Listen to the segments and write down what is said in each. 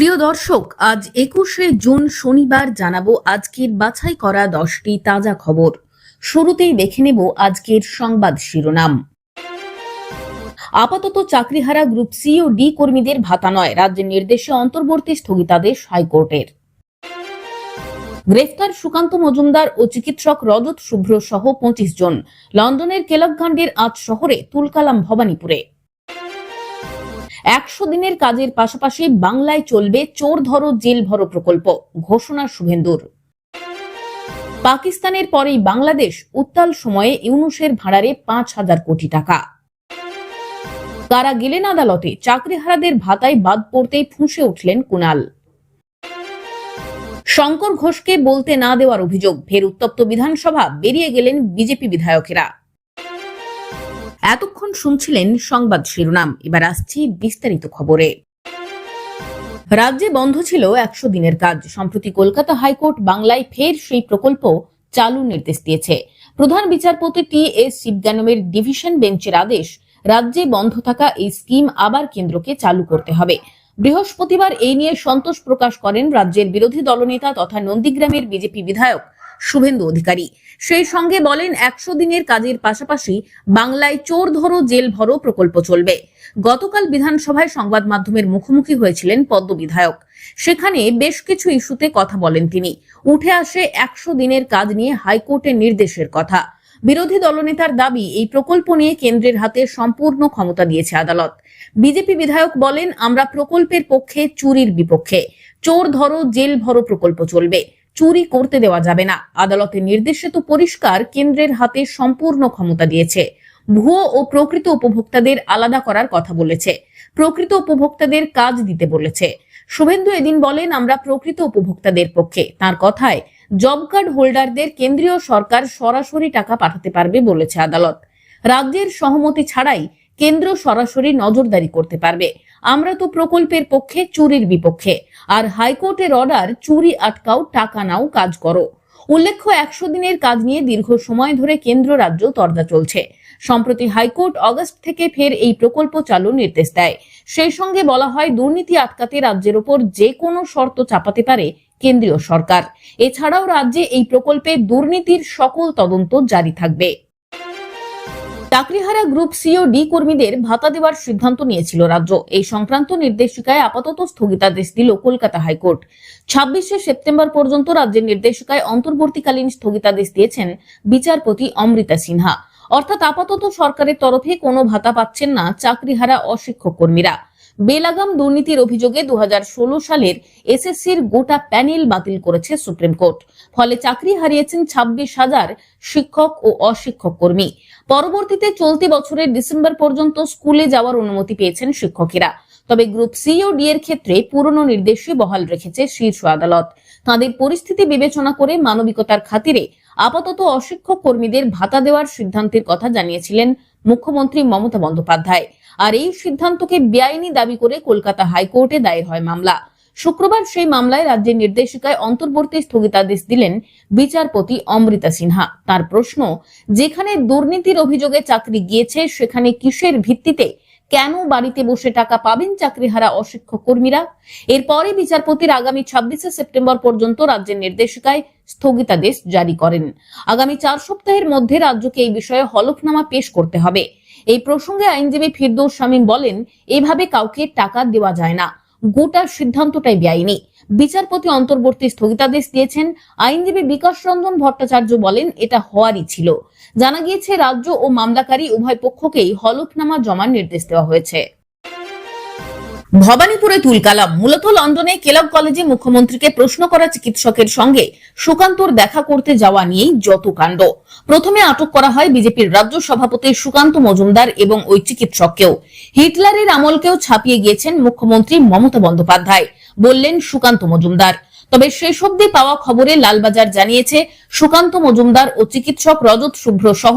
প্রিয় দর্শক, আজ একুশে জুন শনিবার জানাব আজকের বাছাই করা দশটি তাজা খবর। শুরুতেই দেখে নেব আজকের সংবাদ শিরোনাম। আপাতত চাকরিহারা গ্রুপ সি ও ডি কর্মীদের ভাতা নয়, রাজ্যের নির্দেশে অন্তর্বর্তী স্থগিতাদেশ হাইকোর্টের। গ্রেফতার সুকান্ত মজুমদার ও চিকিৎসক রজত শুভ্র সহ পঁচিশ জন। লন্ডনের কেলকঘান্ডের আজ শহরে তুলকালাম ভবানীপুরে। একশো দিনের কাজের পাশাপাশি বাংলায় চলবে চোর ধরো জেল ভরো প্রকল্প, ঘোষণা শুভেন্দুর। পাকিস্তানের পরেই বাংলাদেশ উত্তাল সময়ে ইউনুসের ভাড়ারে পাঁচ হাজার কোটি টাকা। কারা গেলেন আদালতে, চাকরিহারাদের ভাতায় বাদ পড়তেই ফুঁসে উঠলেন কুণাল। শঙ্কর ঘোষকে বলতে না দেওয়ার অভিযোগ, ফের উত্তপ্ত বিধানসভা, বেরিয়ে গেলেন বিজেপি বিধায়কেরা। এতক্ষণ শুনছিলেন সংবাদ শিরোনাম। এবার আসছি বিস্তারিত খবরে। রাজ্যে বন্ধ ছিল একশো দিনের কাজ। সম্প্রতি কলকাতা হাইকোর্ট বাংলায় ফের সেই প্রকল্প চালু নির্দেশ দিয়েছে। প্রধান বিচারপতি টি এস শিবগানমের ডিভিশন বেঞ্চের আদেশ, রাজ্যে বন্ধ থাকা এই স্কিম আবার কেন্দ্রকে চালু করতে হবে। বৃহস্পতিবার এই নিয়ে সন্তোষ প্রকাশ করেন রাজ্যের বিরোধী দলনেতা তথা নন্দীগ্রামের বিজেপি বিধায়ক। শুভেন্দু অধিকারী। সেই সঙ্গে বলেন, একশো দিনের কাজের পাশাপাশি বাংলায় চোর ধরো, জেল ভরো প্রকল্প চলবে। গতকাল বিধানসভায় সংবাদ মাধ্যমের মুখোমুখি হয়েছিলেন পদ্ম বিধায়ক। সেখানে বেশ কিছু ইস্যুতে কথা বলেন তিনি। উঠে আসে একশো দিনের কাজ নিয়ে হাইকোর্টের নির্দেশের কথা। বিরোধী দলনেতার দাবি, এই প্রকল্প নিয়ে কেন্দ্রের হাতে সম্পূর্ণ ক্ষমতা দিয়েছে আদালত। বিজেপি বিধায়ক বলেন, আমরা প্রকল্পের পক্ষে চুরির বিপক্ষে। চোর ধরো, জেল ভরো প্রকল্প চলবে। চুরি করতে দেওয়া যাবে না। আদালতের নির্দেশে তো পরিষ্কার কেন্দ্রের হাতে সম্পূর্ণ ক্ষমতা দিয়েছে। ভুয়ো ও প্রকৃত উপভোক্তাদের আলাদা করার কথা বলেছে। প্রকৃত উপভোক্তাদের কাজ দিতে বলেছে। শুভেন্দু এদিন বলেন, আমরা প্রকৃত উপভোক্তাদের পক্ষে। তার কথায়, জব কার্ড হোল্ডারদের কেন্দ্রীয় সরকার সরাসরি টাকা পাঠাতে পারবে, বলেছে আদালত। রাজ্যের সহমতি ছাড়াই কেন্দ্র সরাসরি নজরদারি করতে পারবে। আমরা তো প্রকল্পের পক্ষে, চুরির বিপক্ষে। আর হাইকোর্টের অর্ডার চুরি আটকাও, টাকা নাও, কাজ করো। উল্লেখ্য, একশো দিনের কাজ নিয়ে দীর্ঘ সময় ধরে কেন্দ্র রাজ্য তর্জা চলছে। সম্প্রতি হাইকোর্ট অগস্ট থেকে ফের এই প্রকল্প চালুর নির্দেশ দেয়। সেই সঙ্গে বলা হয়, দুর্নীতি আটকাতে রাজ্যের ওপর যে কোনো শর্ত চাপাতে পারে কেন্দ্রীয় সরকার। এছাড়াও রাজ্যে এই প্রকল্পে দুর্নীতির সকল তদন্ত জারি থাকবে। চাকরিহারা গ্রুপ সিও ডি কর্মীদের ভাতা দেওয়ার সিদ্ধান্ত নিয়েছিল রাজ্য। এই সংক্রান্ত নির্দেশিকায় আপাতত স্থগিতাদেশ দিল কলকাতা হাইকোর্ট। ছাব্বিশে সেপ্টেম্বর পর্যন্ত রাজ্যের নির্দেশিকায় অন্তর্বর্তীকালীন স্থগিতাদেশ দিয়েছেন বিচারপতি অমৃতা সিনহা। অর্থাৎ আপাতত সরকারের তরফে কোনো ভাতা পাচ্ছেন না চাকরিহারা অশিক্ষক কর্মীরা। বেলাগাম দুর্নীতির অভিযোগে দু হাজার ষোলো সালের এসএসসির গোটা প্যানেল বাতিল করেছে সুপ্রিম কোর্ট। ফলে চাকরি হারিয়েছেন ছাব্বিশ হাজার শিক্ষক ও অশিক্ষক কর্মী। পরবর্তীতে চলতি বছরের ডিসেম্বর পর্যন্ত স্কুলে যাওয়ার অনুমতি পেয়েছেন শিক্ষকেরা। তবে গ্রুপ সি ও ডি এর ক্ষেত্রে পুরনো নির্দেশে বহাল রেখেছে শীর্ষ আদালত। তাদের পরিস্থিতি বিবেচনা করে মানবিকতার খাতিরে আপাতত অশিক্ষক কর্মীদের ভাতা দেওয়ার সিদ্ধান্তের কথা জানিয়েছিলেন মুখ্যমন্ত্রী মমতা বন্দ্যোপাধ্যায়। আর এই সিদ্ধান্তকে বেআইনি দাবি করে কলকাতা হাইকোর্টে দায়ের হয় মামলা। শুক্রবার সেই মামলায় রাজ্যের নির্দেশিকায় অন্তর্বর্তী স্থগিতাদেশ দিলেন বিচারপতি অমৃতা সিনহা। তার প্রশ্ন, যেখানে দুর্নীতির অভিযোগে চাকরি গিয়েছে, সেখানে কিসের ভিত্তিতে কেন বাড়িতে বসে টাকা পাবেন চাকরিহারা অশিক্ষক কর্মীরা? এরপরে বিচারপতির আগামী ছাব্বিশে সেপ্টেম্বর পর্যন্ত রাজ্যের নির্দেশিকায় স্থগিতাদেশ জারি করেন। আগামী চার সপ্তাহের মধ্যে রাজ্যকে এই বিষয়ে হলফনামা পেশ করতে হবে। এই প্রসঙ্গে আইনজীবী ফিরদৌস শামীম বলেন, এভাবে কাউকে টাকা দেওয়া যায় না। গোটা সিদ্ধান্তটাই বেআইনি। বিচারপতি অন্তর্বর্তী স্থগিতাদেশ দিয়েছেন। আইনজীবী বিকাশ রঞ্জন ভট্টাচার্য বলেন, এটা হওয়ারই ছিল। জানা গিয়েছে, রাজ্য ও মামলাকারী উভয় পক্ষকেই হলফনামা জমার নির্দেশ দেওয়া হয়েছে। ভবানীপুরে তুলকালাম। মূলত লন্ডনে কেলব কলেজে মুখ্যমন্ত্রীকে প্রশ্ন করা চিকিৎসকের সঙ্গে সুকান্তর দেখা করতে যাওয়া নিয়েই যত কাণ্ড। প্রথমে আটক করা হয় বিজেপির রাজ্য সভাপতি সুকান্ত মজুমদার এবং ওই চিকিৎসককেও। হিটলারের আমলকেও ছাপিয়ে গিয়েছেন মুখ্যমন্ত্রী মমতা বন্দ্যোপাধ্যায়, বললেন সুকান্ত মজুমদার। তবে শেষ অব্দি পাওয়া খবরে লালবাজার জানিয়েছে, সুকান্ত মজুমদার ও চিকিৎসক রজত শুভ্র সহ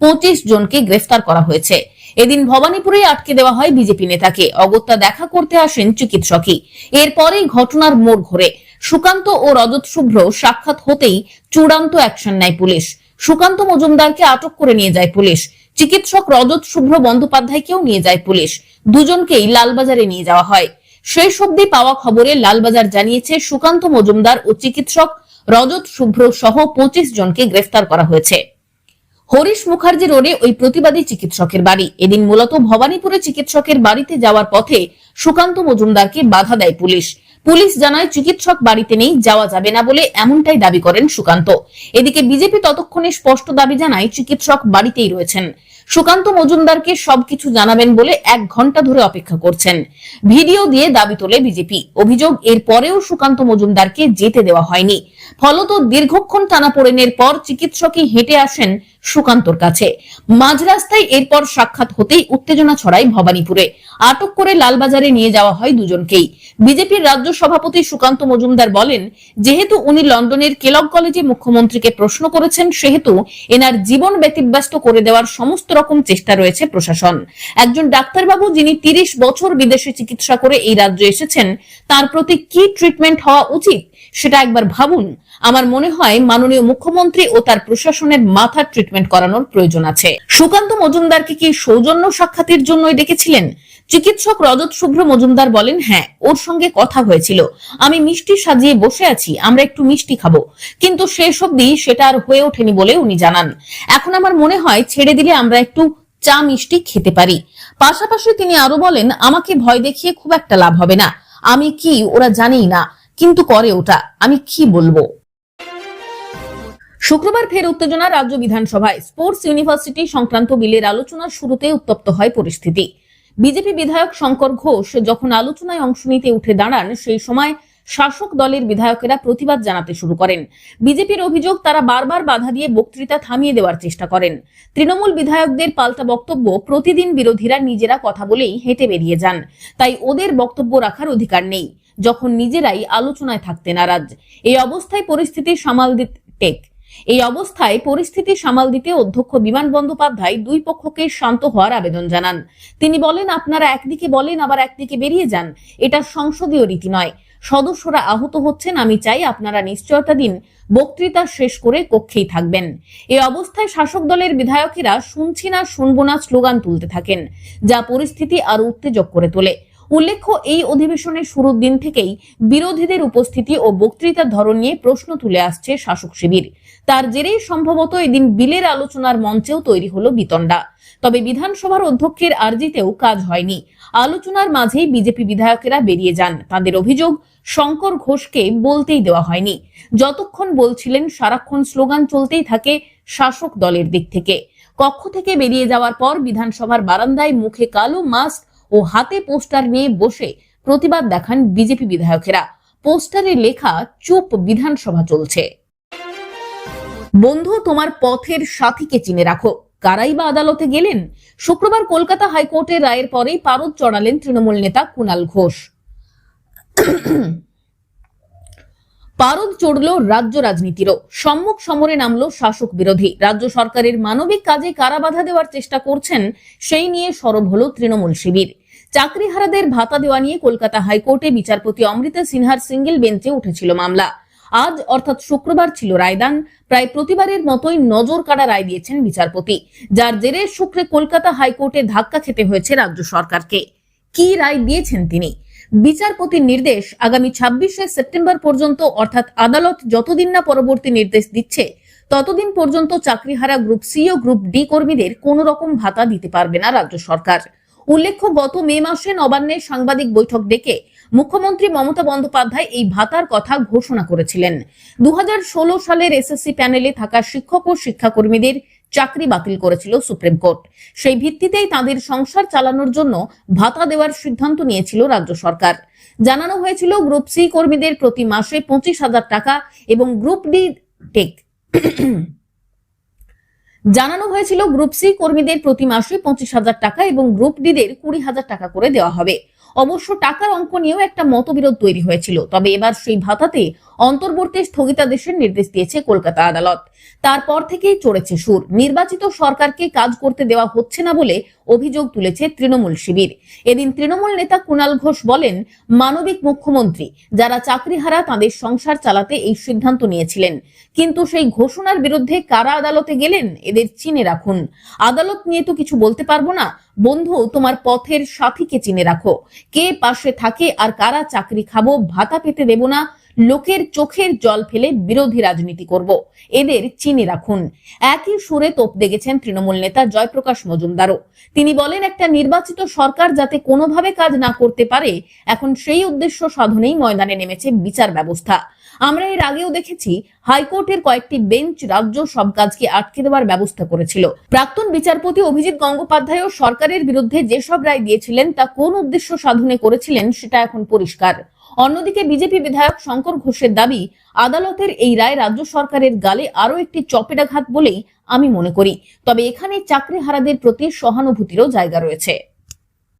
পঁচিশ জনকে গ্রেফতার করা হয়েছে। এদিন ভবানীপুরে আটকে দেওয়া হয় বিজেপি নেতাকে। অগত্যা দেখা করতে আসেন চিকিৎসকই। এরপরেই ঘটনার মোড় ঘোরে। সুকান্ত ও রজত শুভ্র সাক্ষাৎ হতেই চূড়ান্ত অ্যাকশন নেয় পুলিশ। সুকান্ত মজুমদারকে আটক করে নিয়ে যায় পুলিশ। চিকিৎসক রজত শুভ্র বন্দ্যোপাধ্যায়কেও নিয়ে যায় পুলিশ। দুজনকেই লালবাজারে নিয়ে যাওয়া হয়। শেষ অব্দি পাওয়া খবরে লালবাজার জানিয়েছে, সুকান্ত মজুমদার ও চিকিৎসক রজত শুভ্র সহ পঁচিশ জনকে গ্রেফতার করা হয়েছে। হরিশ মুখার্জি রোডে ওই প্রতিবাদী চিকিৎসকের বাড়ি। এদিন মূলত ভবানীপুরে চিকিৎসকের বাড়িতে যাওয়ার পথে সুকান্ত মজুমদারকে বাধা দেয় পুলিশ। পুলিশ জানায় চিকিৎসক বাড়িতে নেই, যাওয়া যাবে না বলে এমনটাই দাবি করেন সুকান্ত। এদিকে বিজেপি ততক্ষণে স্পষ্ট দাবি জানায় চিকিৎসক বাড়িতেই রয়েছেন। সুকান্ত মজুমদারকে সবকিছু জানাবেন বলে এক ঘণ্টা ধরে অপেক্ষা করছেন। ভিডিও দিয়ে দাবি তোলে বিজেপি। অভিযোগ, এর পরেও সুকান্ত মজুমদারকে যেতে দেওয়া হয়নি। ফলত দীর্ঘক্ষণ টানাপোড়েনের পর চিকিৎসকই হেঁটে আসেন সুকান্তর কাছে। মাঝ রাস্তায় এরপর সাক্ষাৎ হতেই উত্তেজনা ছড়ায় ভবানীপুরে। আটক করে লালবাজারে নিয়ে যাওয়া হয় দুজনকেই। বিজেপির রাজ্য সভাপতি সুকান্ত মজুমদার বলেন, যেহেতু উনি লন্ডনের কেলক কলেজে মুখ্যমন্ত্রীকে প্রশ্ন করেছেন, সেহেতু এনার জীবন ব্যতিব্যস্ত করে দেওয়ার সমস্ত রকম চেষ্টা রয়েছে প্রশাসন। একজন ডাক্তারবাবু যিনি তিরিশ বছর বিদেশে চিকিৎসা করে এই রাজ্যে এসেছেন, তার প্রতি কি ট্রিটমেন্ট হওয়া উচিত? সেটা একবার ভাবুন। আমার মনে হয় মাননীয় মুখ্যমন্ত্রী ও তার প্রশাসনের মাথার ট্রিটমেন্ট করানোর প্রয়োজন আছে। সুকান্ত মজুমদারকে কি সৌজন্য সাক্ষাতের জন্যই ডেকেছিলেন? চিকিৎসক রজত শুভ্র মজুমদার বলেন হ্যাঁ ওর সঙ্গে কথা হয়েছিল। আমি মিষ্টি সাজিয়ে বসে আছি, আমরা একটু মিষ্টি খাব। কিন্তু শেষ অব্দি সেটা আর হয়ে ওঠেনি বলে উনি জানান। এখন আমার মনে হয় ছেড়ে দিলে আমরা একটু চা মিষ্টি খেতে পারি। পাশাপাশি তিনি আরও বলেন, আমাকে ভয় দেখিয়ে খুব একটা লাভ হবে না। আমি কি, ওরা জানেই না। কিন্তু করে ওটা। আমি কি বলব? শুক্রবার ফের উত্তেজনা রাজ্য বিধানসভায়। স্পোর্টস ইউনিভার্সিটি সংক্রান্ত বিলের আলোচনার শুরুতে উত্তপ্ত হয় পরিস্থিতি। বিজেপি বিধায়ক শঙ্কর ঘোষ যখন আলোচনায় অংশ নিতে উঠে দাঁড়ান, সেই সময় শাসক দলের বিধায়কেরা প্রতিবাদ জানাতে শুরু করেন। বিজেপির অভিযোগ, তারা বারবার বাধা দিয়ে বক্তৃতা থামিয়ে দেওয়ার চেষ্টা করেন। তৃণমূল বিধায়কদের পাল্টা বক্তব্য, প্রতিদিন বিরোধীরা নিজেরা কথা বলেই হেঁটে বেরিয়ে যান। তাই ওদের বক্তব্য রাখার অধিকার নেই। যখন নিজেরাই আলোচনায় থাকতে নারাজ। এই অবস্থায় পরিস্থিতি সামাল দিতে টেক। এই অবস্থায় পরিস্থিতি সামাল দিতে অধ্যক্ষ বিমান বন্দ্যোপাধ্যায় দুই পক্ষকে শান্ত হওয়ার আবেদন জানান। তিনি বলেন, আপনারা একদিকে বলেন, আবার একদিকে বেরিয়ে যান। এটা সংসদীয় রীতি নয়। সদস্যরা আহত হচ্ছেন, আমি চাই আপনারা নিশ্চয়তা দিন। বক্তৃতা শেষ করে কক্ষেই থাকবেন। এই অবস্থায় শাসক দলের বিধায়কেরা, শুনছি না, শুনব না স্লোগান তুলতে থাকেন, যা পরিস্থিতি আরও উত্তেজক করে তোলে। উল্লেখ্য, এই অধিবেশনের শুরুর দিন থেকেই বিরোধীদের উপস্থিতি ও বক্তৃতার ধরন নিয়ে প্রশ্ন তুলে আসছে শাসক শিবির। তার জেরেই সম্ভবত এদিন বিলের আলোচনার মঞ্চেও তৈরি হলো বিতণ্ডা। তবে বিধানসভার অধ্যক্ষের আর্জিতেও কাজ হয়নি। আলোচনার মাঝেই বিজেপি বিধায়কেরা বেরিয়ে যান। তাদের অভিযোগ, শঙ্কর ঘোষকে বলতেই দেওয়া হয়নি। যতক্ষণ বলছিলেন, সারাক্ষণ স্লোগান চলতেই থাকে শাসক দলের দিক থেকে। কক্ষ থেকে বেরিয়ে যাওয়ার পর বিধানসভার বারান্দায় মুখে কালো মাস্ক ও হাতে পোস্টার নিয়ে বসে প্রতিবাদ দেখান বিজেপি বিধায়কেরা। পোস্টারে লেখা, চুপ বিধানসভা চলছে। বন্ধু, তোমার পথের সাথীকে চিনে রাখো। কারাই বা আদালতে গেলেন? শুক্রবার কলকাতা হাইকোর্টের রায়ের পরেই পারদ চড়ালেন তৃণমূল নেতা কুণাল ঘোষ। পারদ চড়ল রাজ্য রাজনীতিরও। সম্মুখ সমরে নামলো শাসক বিরোধী। রাজ্য সরকারের মানবিক কাজে কারা বাধা দেওয়ার চেষ্টা করছেন, সেই নিয়ে সরব হল তৃণমূল শিবির। চাকরিহারাদের ভাতা দেওয়া নিয়ে কলকাতা হাইকোর্টে বিচারপতি অমৃতা সিনহার সিঙ্গেল বেঞ্চে উঠেছিল মামলা। আজ, অর্থাৎ শুক্রবার ছিল রায়দান। প্রায় প্রতিবারের মতোই নজর কাড়া রায় দিয়েছেন বিচারপতি। যার জেরে শুক্রে কলকাতা হাইকোর্টে ধাক্কা খেতে হয়েছে রাজ্য সরকারকে। কি রায় দিয়েছেন তিনি? বিচারপতির নির্দেশ আগামী ছাব্বিশে সেপ্টেম্বর পর্যন্ত, অর্থাৎ আদালত যতদিন না পরবর্তী নির্দেশ দিচ্ছে, ততদিন পর্যন্ত চাকরিহারা গ্রুপ সি ও গ্রুপ ডি কর্মীদের কোন রকম ভাতা দিতে পারবে না রাজ্য সরকার। উল্লেখ্য, গত মে মাসে নবান্নের সাংবাদিক বৈঠক ডেকে মুখ্যমন্ত্রী মমতা বন্দ্যোপাধ্যায় এই ভাতার কথা ঘোষণা করেছিলেন। দু সালের এসএসসি প্যানেলে থাকা শিক্ষক ও শিক্ষাকর্মীদের চাকরি বাতিল করেছিল সুপ্রিম কোর্ট। সেই ভিত্তিতেই তাদের সংসার চালানোর জন্য ভাতা দেওয়ার সিদ্ধান্ত নিয়েছিল রাজ্য সরকার। জানানো হয়েছিল, গ্রুপ সি কর্মীদের প্রতি মাসে পঁচিশ হাজার টাকা এবং গ্রুপ ডি টেক জানানো হয়েছিল গ্রুপ সি কর্মীদের প্রতি মাসে পঁচিশ হাজার টাকা এবং গ্রুপ ডিদের কুড়ি হাজার টাকা করে দেওয়া হবে। অবশ্য টাকার অঙ্ক নিয়েও একটা মতবিরোধ তৈরি হয়েছিল। তবে এবার সেই ভাতাতে অন্তর্বর্তী স্থগিতাদেশের নির্দেশ দিয়েছে কলকাতা আদালত। তারপর থেকেই চড়েছে সুর। নির্বাচিত সরকারকে কাজ করতে দেওয়া হচ্ছে না বলে অভিযোগ তুলেছে তৃণমূল শিবির। এদিন তৃণমূল নেতা কুণাল ঘোষ বলেন, মানবিক মুখ্যমন্ত্রী যারা চাকরিহারা তাদের সংসার চালাতে এই সিদ্ধান্ত নিয়েছিলেন। কিন্তু সেই ঘোষণার বিরুদ্ধে কারা আদালতে গেলেন, এদের চিনে রাখুন। আদালত নিয়ে তো কিছু বলতে পারব না। বন্ধু, তোমার পথের সাথীকে চিনে রাখো। কে পাশে থাকে আর কারা চাকরি খাব, ভাতা পেতে দেব না লোকের চোখের জল ফেলে বিরোধী রাজনীতি করব। এদের চিনে রাখুন। একই সুরে তোপ দেখেছেন তৃণমূল নেতা জয়প্রকাশ মজুমদারও। তিনি বলেন, একটা নির্বাচিত সরকার যাতে কোনোভাবে কাজ না করতে পারে, এখন সেই উদ্দেশ্য সাধনেই ময়দানে নেমেছে বিচার ব্যবস্থা। আমরা এর আগেও দেখেছি, হাইকোর্টের কয়েকটি বেঞ্চ রাজ্য সব কাজকে আটকে দেওয়ার ব্যবস্থা করেছিল। প্রাক্তন বিচারপতি অভিজিৎ গঙ্গোপাধ্যায়ও সরকারের বিরুদ্ধে যেসব রায় দিয়েছিলেন, তা কোন উদ্দেশ্য সাধনে করেছিলেন, সেটা এখন পরিষ্কার। অন্যদিকে বিজেপি বিধায়ক শঙ্কর ঘোষের দাবি, আদালতের এই রায় রাজ্য সরকারের গালে আরও একটি চপেটাঘাত বলেই আমি মনে করি। তবে এখানে চাকরিহারাদের প্রতি সহানুভূতিরও জায়গা রয়েছে।